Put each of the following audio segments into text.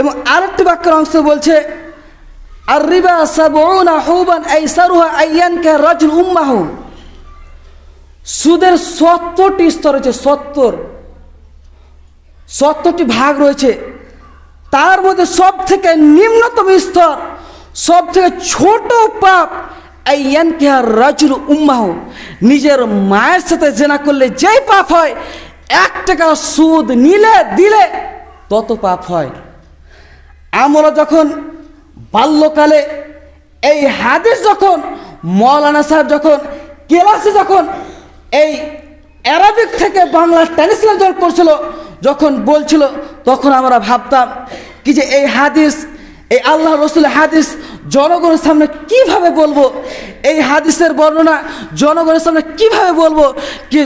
এবং আরেকটি বাক্যের অংশ বলছে আর রিবা সাবউনা হুবান আইসারুহা আইয়ানকা রাজুল উম্মাহু। সুদের সত্তরটি স্তর রয়েছে, সত্তর। সত্তরটি ভাগ রয়েছে। তার মধ্যে সব থেকে নিম্নতম স্তর সব থেকে ছোট পাপ আইয়ান কে রাজুল উম্মাহ। নিজের মায়ের সাথে জেনা করলে যেই পাপ হয়, এক টাকা সুদ নিলে, দিলে তত পাপ হয়। আমরা যখন বাল্যকালে, এই হাদিস যখন, মৌলানা সাহেব যখন, কেলাসে যখন, এই অ্যারাবিক থেকে বাংলা ট্রান্সলেট যখন করছিল, যখন বলছিল, তখন আমরা ভাবতাম কি যে এই হাদিস, এই আল্লাহ রসুল হাদিস জনগণের সামনে কীভাবে বলব? এই হাদিসের বর্ণনা জনগণের সামনে কীভাবে বলব কি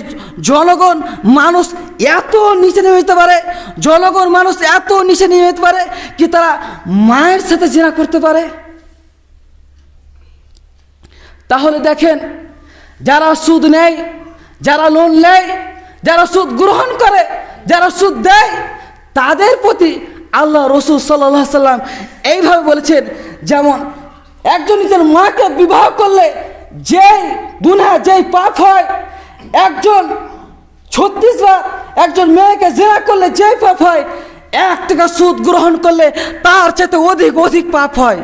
জনগণ মানুষ এত নিচে নেমে যেতে পারে, জনগণ মানুষ এত নিচে নেমে যেতে পারে কি তারা মায়ের সাথে জেনা করতে পারে? তাহলে দেখেন, যারা সুদ নেয়, যারা লোন নেয়, যারা সুদ গ্রহণ করে, যারা সুদ দেয়, তাদের প্রতি আল্লাহ রসুল সাল্লাহ সাল্লাম এইভাবে বলেছেন, যেমন একজন নিজের মাকে বিবাহ করলে যেই গুনা যেই পাপ হয়, একজন ছত্রিশ বার একজন মেয়েকে জেরা করলে যেই পাপ হয়, এক টাকা সুদ গ্রহণ করলে তার চেয়ে অধিক অধিক পাপ হয়।